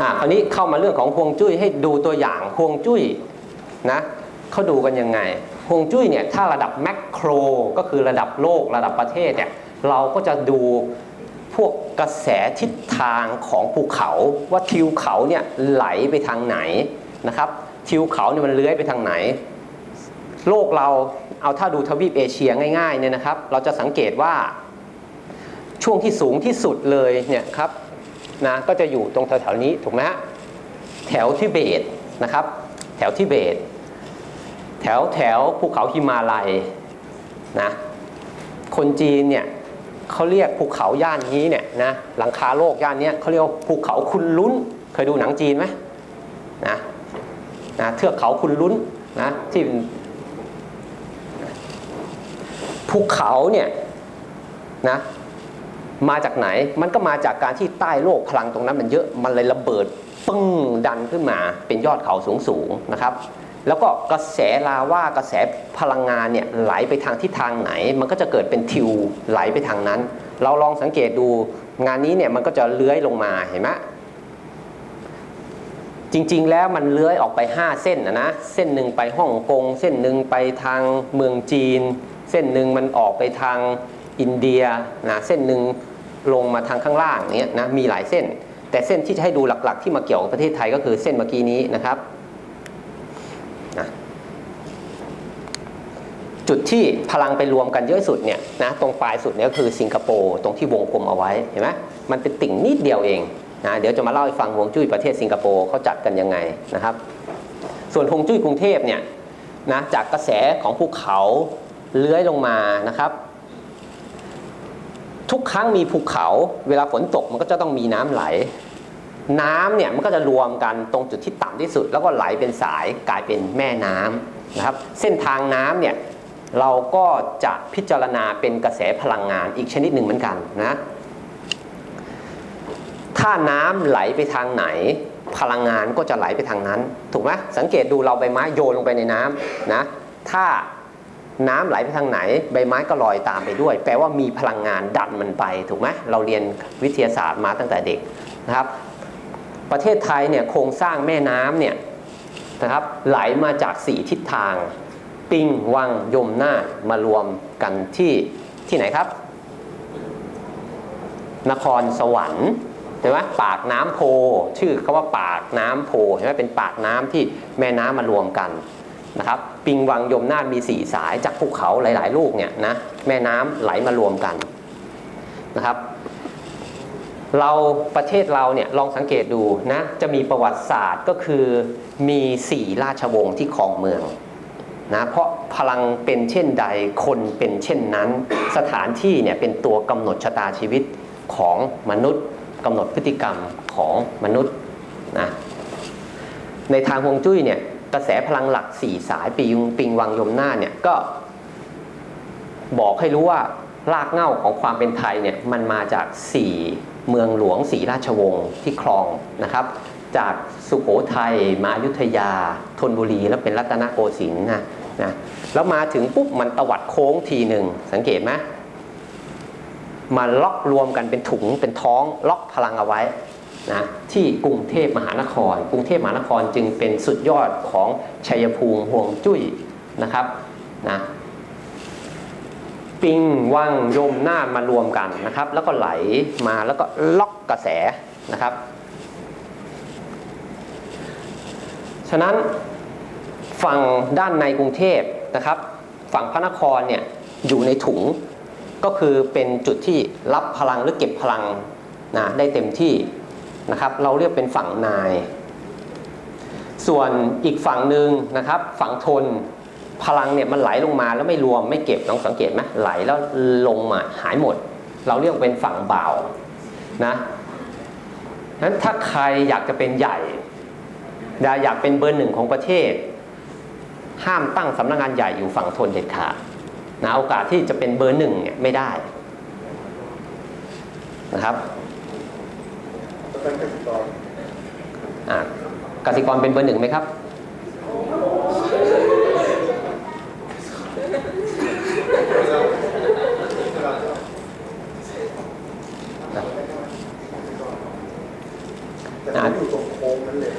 อ่าคราวนี้เข้ามาเรื่องของฮวงจุ้ยให้ดูตัวอย่างฮวงจุ้ยนะเขาดูกันยังไงฮวงจุ้ยเนี่ยถ้าระดับแมกโครก็คือระดับโลกระดับประเทศเนี่ยเราก็จะดูพวกกระแสทิศทางของภูเขาว่าทิวเขาเนี่ยไหลไปทางไหนนะครับ ทิวเขาเนี่ยมันเลื้อยไปทางไหน โลกเราเอาถ้าดูทวีปเอเชียง่ายๆเนี่ยนะครับ เราจะสังเกตว่าช่วงที่สูงที่สุดเลยเนี่ยครับ นะก็จะอยู่ตรงแถวๆนี้ถูกไหมฮะแถวทิเบตนะครับ แถวทิเบต แถวแถวภูเขาฮิมาลัยนะคนจีนเนี่ยเขาเรียกภูเขาย่านนี้เนี่ยนะหลังคาโลกย่านนี้เขาเรียกว่าภูเขาคุณลุ้น เคยดูหนังจีนไหมนะนะเทือกเขาคุณลุ้นนะที่ภูเขาเนี่ยนะ มาจากไหนมันก็มาจากการที่ใต้โลกพลังตรงนั้นมันเยอะมันเลยระเบิดปึ้งดันขึ้นมาเป็นยอดเขาสูงสูงนะครับ แล้วก็กระแสลาว่ากระแสพลังงานเนี่ยไหลไปทางทิศทางไหน มันก็จะเกิดเป็นทิวไหลไปทางนั้น เราลองสังเกตดูงานนี้เนี่ยมันก็จะเลื้อยลงมาเห็นไหมจริงๆ แล้วมันเลื้อยออกไป 5 เส้นนะนะเส้นหนึ่งไปฮ่องกง เส้นหนึ่งไปทางเมืองจีน เส้นหนึ่งมันออกไปทางอินเดียนะเส้นหนึ่ง ลงมาทางข้างล่างเนี้ยนะมีหลายเส้น แต่เส้นที่จะให้ดูหลักๆ ที่มาเกี่ยวกับประเทศไทยก็คือเส้นเมื่อกี้นี้นะครับนะจุดที่พลังไปรวมกันเยอะสุดเนี่ยนะตรงปลายสุดเนี่ยก็คือสิงคโปร์ตรงที่วงกลมเอาไว้เห็นไหมมันเป็นติ่งนิดเดียวเองนะเดี๋ยวจะมาเล่าให้ฟังฮวงจุ้ยประเทศสิงคโปร์เขาจัดกันยังไงนะครับ ส่วนฮวงจุ้ยกรุงเทพเนี่ยนะจากกระแสของภูเขาเลื้อยลงมานะครับ ทุกครั้งมีภูเขา เวลาฝนตกมันก็จะต้องมีน้ำไหล น้ำเนี่ยมันก็จะรวมกันตรงจุดที่ต่ำที่สุด แล้วก็ไหลเป็นสายกลายเป็นแม่น้ำนะครับ เส้นทางน้ำเนี่ยเราก็จะพิจารณาเป็นกระแสพลังงานอีกชนิดหนึ่งเหมือนกันนะถ้าน้ำไหลไปทางไหน พลังงานก็จะไหลไปทางนั้น ถูกไหมสังเกตดูเราใบไม้โยนลงไปในน้ำนะถ้า น้ำไหลไปทางไหน ใบไม้ก็ลอยตามไปด้วย แปลว่ามีพลังงานดันมันไปถูกไหมเราเรียนวิทยาศาสตร์มาตั้งแต่เด็กนะครับ ประเทศไทยเนี่ยโครงสร้างแม่น้ำเนี่ยนะครับไหลมาจากสี่ทิศทาง ปิงวังยมนาถมารวมกันที่ที่ไหนครับ นครสวรรค์ใช่ไหมปากน้ำโพ ชื่อเขาว่าปากน้ำโพใช่ไหมเป็นปากน้ำที่แม่น้ำมารวมกัน นะครับปิงวังยมนาถมีสี่สายจากภูเขาหลาย ๆ ลูกเนี่ยนะแม่น้ำไหลมารวมกันนะครับ เราประเทศเราเนี่ยลองสังเกตดูนะจะมีประวัติศาสตร์ก็คือมีสี่ราชวงศ์ที่ครองเมืองนะเพราะพลังเป็นเช่นใดคนเป็นเช่นนั้น สถานที่เนี่ยเป็นตัวกำหนดชะตาชีวิตของมนุษย์กำหนดพฤติกรรมของมนุษย์นะในทางฮวงจุ้ยเนี่ย กระแสพลังหลักสี่สายปิงปิงวังยมหน้าเนี่ยก็ บอกให้รู้ว่ารากเหง้าของความเป็นไทยเนี่ยมันมาจาก4เมืองหลวงสีราชวงศ์ที่ครองนะครับ จากสุโขทัยมาอยุธยาธนบุรีแล้วเป็นรัตนโกสินทร์นะนะแล้วมาถึงปุ๊บมันตวัดโค้งทีหนึ่งสังเกตไหมมาล็อกรวมกันเป็นถุงเป็นท้องล็อกพลังเอาไว้ นะที่กรุงเทพมหานคร กรุงเทพมหานครจึงเป็นสุดยอดของชัยภูมิห่วงจุ้ยนะครับนะปิงวังยมนาดมารวมกันนะครับ แล้วก็ไหลมาแล้วก็ล็อกกระแสนะครับ ฉะนั้นฝั่งด้านในกรุงเทพนะครับ ฝั่งพระนครเนี่ยอยู่ในถุงก็คือเป็นจุดที่รับพลังหรือเก็บพลังนะได้เต็มที่ นะครับ เราเรียกเป็นฝั่งนาย ส่วนอีกฝั่งหนึ่งนะครับ ฝั่งทนพลังเนี่ยมันไหลลงมาแล้วไม่รวมไม่เก็บลองสังเกตไหมไหลแล้วลงมาหายหมด เราเรียกเป็นฝั่งเบานะนั้นถ้าใครอยากจะเป็นใหญ่อยากเป็นเบอร์หนึ่งของประเทศ ห้ามตั้งสำนักงานใหญ่อยู่ฝั่งทนเด็ดขาดนะโอกาสที่จะเป็นเบอร์หนึ่งเนี่ยไม่ได้นะครับ กสิกราเป็นเบอร์หนึ่งไหมครับ แต่ผอยู่ตรงโค้งนั้นเลย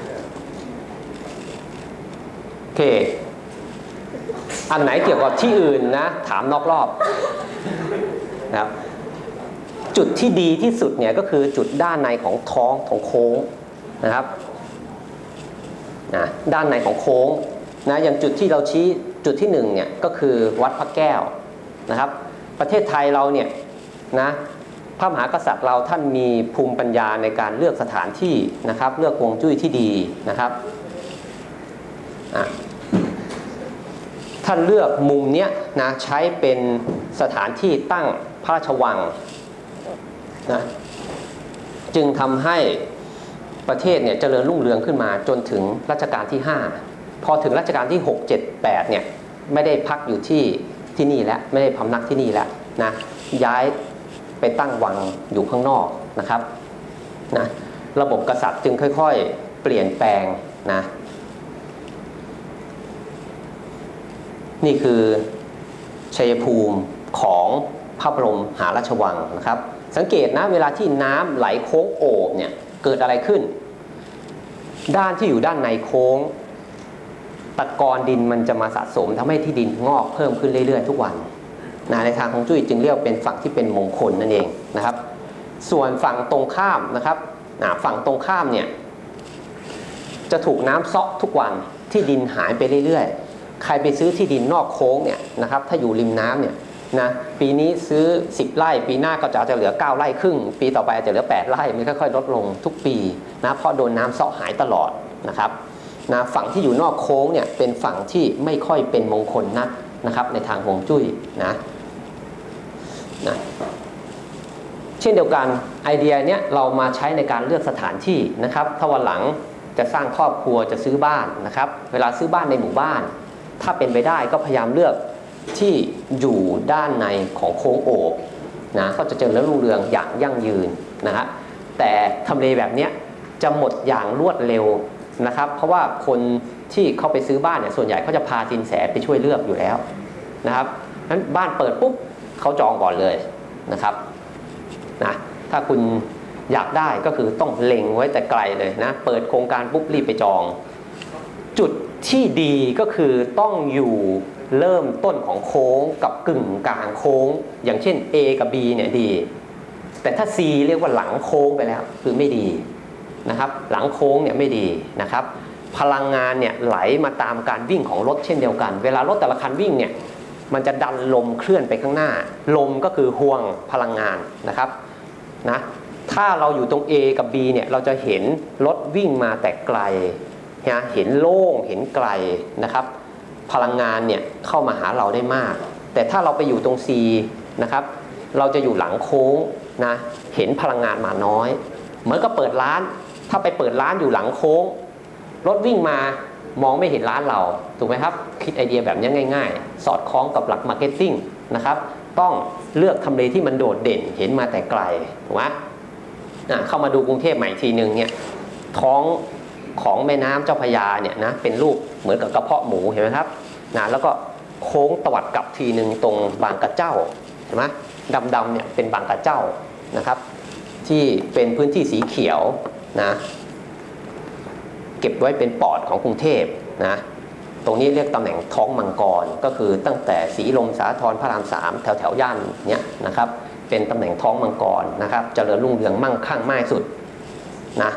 โอเค อันไหนเกี่ยวกับที่อื่นนะ ถามนอกรอบนะครับ จุดที่ดีที่สุดเนี่ยก็คือจุดด้านในของท้องของโค้งนะครับนะด้านในของโค้งนะอย่างจุดที่เราชี้จุดที่หนึ่งเนี่ยก็คือวัดพระแก้วนะครับ ประเทศไทยเราเนี่ยนะพระมหากษัตริย์เราท่านมีภูมิปัญญาในการเลือกสถานที่นะครับ เลือกวงจุ้ยที่ดีนะครับท่านเลือกมุมเนี้ยนะใช้เป็นสถานที่ตั้งพระราชวัง นะจึงทำให้ประเทศเนี่ยเจริญรุ่งเรืองขึ้นมาจนถึงรัชกาลที่ 5 พอถึงรัชกาลที่ 6 7 8เนี่ยไม่ได้พักอยู่ที่ที่นี่แล้วไม่ได้พำนักที่นี่แล้วนะย้ายไปตั้งวังอยู่ข้างนอกนะครับนะระบบกษัตริย์จึงค่อย ๆ เปลี่ยนแปลงนะนี่คือชัยภูมิของพระบรมหาราชวังนะครับ สังเกตนะเวลาที่น้ำไหลโค้งโอบเนี่ยเกิดอะไรขึ้น ด้านที่อยู่ด้านในโค้ง ตะกอนดินมันจะมาสะสมทำให้ที่ดินงอกเพิ่มขึ้นเรื่อย ๆ ทุกวันนะในทางของจุ้ยจึงเรียกเป็นฝั่งที่เป็นมงคลนั่นเองนะครับ ส่วนฝั่งตรงข้ามนะครับฝั่งตรงข้ามเนี่ยจะถูกน้ำเซาะทุกวันที่ดินหายไปเรื่อยๆ ใครไปซื้อที่ดินนอกโค้งเนี่ยนะครับถ้าอยู่ริมน้ำเนี่ย นะปีนี้ซื้อ 10 ไร่ ปีหน้าก็จะอาจจะเหลือ 9 ไร่ครึ่ง ปีต่อไปอาจจะเหลือ 8 ไร่มันค่อยๆ ลดลงทุกปีนะเพราะโดนน้ำเซาะหายตลอดนะครับนะฝั่งที่อยู่นอกโค้งเนี่ยเป็นฝั่งที่ไม่ค่อยเป็นมงคลนักนะครับในทางฮวงจุ้ยนะนะเช่นเดียวกันไอเดียเนี้ยเรามาใช้ในการเลือกสถานที่นะครับถ้าวันหลังจะสร้างครอบครัวจะซื้อบ้านนะครับ เวลาซื้อบ้านในหมู่บ้าน ถ้าเป็นไปได้ก็พยายามเลือก ที่อยู่ด้านในของโค้งโอบนะก็จะเจริญรุ่งเรืองอย่างยั่งยืนนะฮะแต่ทำเลแบบนี้จะหมดอย่างรวดเร็วนะครับ เพราะว่าคนที่เข้าไปซื้อบ้านเนี่ยส่วนใหญ่เขาจะพาจินแสไปช่วยเลือกอยู่แล้วนะครับนั้นบ้านเปิดปุ๊บเขาจองก่อนเลยนะครับนะถ้าคุณอยากได้ก็คือต้องเล็งไว้แต่ไกลเลยนะเปิดโครงการปุ๊บรีบไปจอง จุดที่ดีก็คือต้องอยู่ เริ่มต้นของโค้งกับกึ่งกลางโค้ง อย่างเช่น A กับ B เนี่ยดี แต่ถ้า C เรียกว่าหลังโค้งไปแล้วคือไม่ดีนะครับ หลังโค้งเนี่ยไม่ดีนะครับ พลังงานเนี่ยไหลมาตามการวิ่งของรถเช่นเดียวกัน เวลารถแต่ละคันวิ่งเนี่ยมันจะดันลมเคลื่อนไปข้างหน้า ลมก็คือห่วงพลังงานนะครับนะถ้าเราอยู่ตรง A กับ B เนี่ยเราจะเห็นรถวิ่งมาแต่ไกลนะเห็นโล่งเห็นไกลนะครับ พลังงานเนี่ยเข้ามาหาเราได้มาก แต่ถ้าเราไปอยู่ตรง C นะครับเราจะอยู่หลังโค้งนะเห็นพลังงานมาน้อย เหมือนกับเปิดร้าน ถ้าไปเปิดร้านอยู่หลังโค้ง รถวิ่งมามองไม่เห็นร้านเราถูกไหมครับ คิดไอเดียแบบนี้ง่าย ๆ สอดคล้องกับหลักมาร์เก็ตติ้งนะครับต้องเลือกทำเลที่มันโดดเด่นเห็นมาแต่ไกลถูกไหมอะเข้ามาดูกรุงเทพใหม่ทีหนึ่งเนี่ยท้องของแม่น้ำเจ้าพระยาเนี่ยนะเป็นรูปเหมือนกับกระเพาะหมูเห็นไหมครับ นะแล้วก็โค้งตวัดกลับทีหนึ่งตรงบางกระเจ้าเห็นไหมดำๆเนี่ยเป็นบางกระเจ้านะครับ ที่เป็นพื้นที่สีเขียวนะเก็บไว้เป็นปอดของกรุงเทพนะตรงนี้เรียกตำแหน่งท้องมังกรก็คือตั้งแต่สีลมสาทรพระรามสามแถวแถวๆย่านเนี้ยนะครับเป็นตำแหน่งท้องมังกรนะครับเจริญรุ่งเรืองมั่งคั่งมากสุดนะ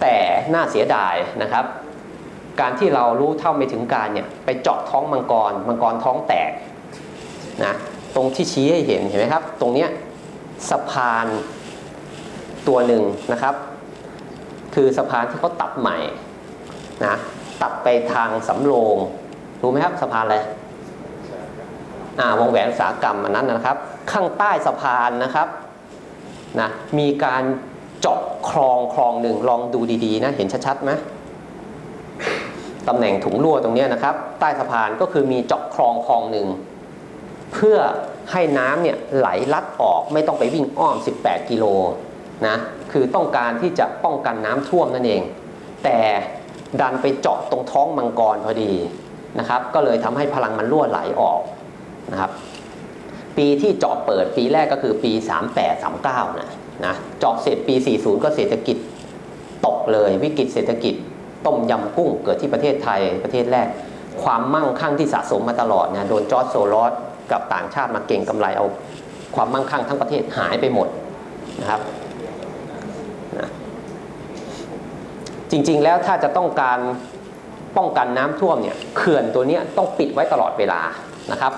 แต่น่าเสียดายนะครับ การที่เรารู้เท่าไม่ถึงการเนี่ยไปเจาะท้องมังกรมังกรท้องแตกนะตรงที่ชี้ให้เห็นเห็นไหมครับ ตรงเนี้ยสะพานตัวหนึ่งนะครับ คือสะพานที่เขาตัดใหม่นะตัดไปทางสำโรงรู้ไหมครับสะพานอะไรอ่าวงแหวนอุตสาหกรรมอันนั้นนะครับ ข้างใต้สะพานนะครับนะมีการเจาะคลองคลองหนึ่งลองดูดีๆนะเห็นชัดๆไหม ตำแหน่งถุงรั่วตรงนี้นะครับ ใต้สะพานก็คือมีเจาะคลองคลองหนึ่งเพื่อให้น้ำเนี่ยไหลลัดออกไม่ต้องไปวิ่งอ้อม 18 กิโลนะคือต้องการที่จะป้องกันน้ำท่วมนั่นเอง แต่ดันไปเจาะตรงท้องมังกรพอดีนะครับ ก็เลยทำให้พลังมันรั่วไหลออกนะครับ ปีที่เจาะเปิดปีแรกก็คือปี 38 39นะนะเจาะเสร็จปี 40 ก็เศรษฐกิจตกเลยวิกฤตเศรษฐกิจ ต้มยำกุ้งเกิดที่ประเทศไทยประเทศแรก ความมั่งคั่งที่สะสมมาตลอดเนี่ยโดนจอร์จโซลอสกับต่างชาติมาเก่งกำไรเอาความมั่งคั่งทั้งประเทศหายไปหมดนะครับนะจริงๆแล้วถ้าจะต้องการป้องกันน้ำท่วมเนี่ยเขื่อนตัวนี้ต้องปิดไว้ตลอดเวลานะครับ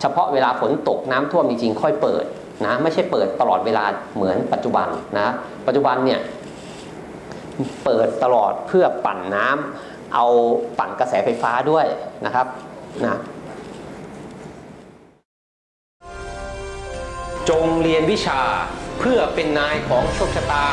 เฉพาะเวลาฝนตกน้ำท่วมจริงๆ ค่อยเปิดนะไม่ใช่เปิดตลอดเวลาเหมือนปัจจุบันนะปัจจุบันเนี่ย เปิดตลอดเพื่อปั่นน้ำเอาปั่นกระแสไฟฟ้าด้วยนะครับนะจงเรียนวิชาเพื่อเป็นนายของโชคชะตา